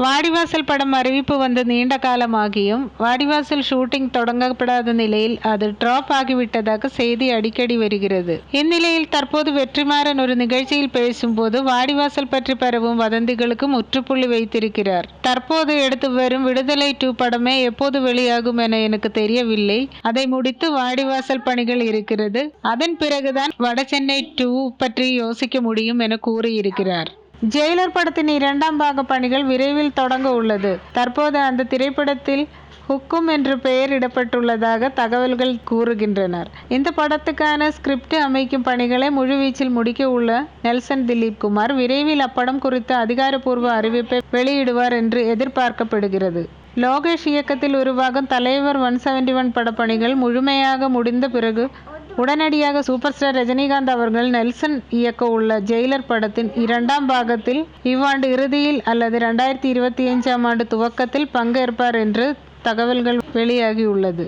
வாடிவாசல் படம் அறிவிப்பு வந்து நீண்ட காலமாகியும் வாடிவாசல் ஷூட்டிங் தொடங்கப்படாத நிலையில் அது டிராப் ஆகிவிட்டதாக செய்தி அடிக்கடி வருகிறது. இந்நிலையில் தற்போது வெற்றிமாறன் ஒரு நிகழ்ச்சியில் பேசும்போது வாடிவாசல் பற்றி பரவும் வதந்திகளுக்கு முற்றுப்புள்ளி வைத்திருக்கிறார். தற்போது எடுத்து வரும் விடுதலை டூ படமே எப்போது வெளியாகும் என எனக்கு தெரியவில்லை. அதை முடித்து வாடிவாசல் பணிகள் இருக்கிறது. அதன் பிறகுதான் வடசென்னை டூ பற்றி யோசிக்க முடியும் என கூறியிருக்கிறார். ஜெயிலர் படத்தின் இரண்டாம் பாக பணிகள் விரைவில் தொடங்க உள்ளது. தற்போது அந்த திரைப்படத்தில் ஹுக்கும் என்று பெயரிடப்பட்டுள்ளதாக தகவல்கள் கூறுகின்றனர். இந்த படத்துக்கான ஸ்கிரிப்ட் அமைக்கும் பணிகளை முழுவீச்சில் முடிக்க உள்ள நெல்சன் திலீப் குமார் விரைவில் அப்படம் குறித்த அதிகாரப்பூர்வ அறிவிப்பை வெளியிடுவார் என்று எதிர்பார்க்கப்படுகிறது. லோகேஷ் இயக்கத்தில் உருவாகும் தலைவர் ஒன் செவன்டி ஒன் படப்பணிகள் முழுமையாக முடிந்த பிறகு உடனடியாக சூப்பர் ஸ்டார் ரஜினிகாந்த் அவர்கள் நெல்சன் இயக்க உள்ள ஜெயிலர் படத்தின் இரண்டாம் பாகத்தில் இவ்வாண்டு இறுதியில் அல்லது ரெண்டாயிரத்தி இருபத்தி அஞ்சாம் ஆண்டு துவக்கத்தில் பங்கேற்பார் என்று தகவல்கள் வெளியாகியுள்ளது.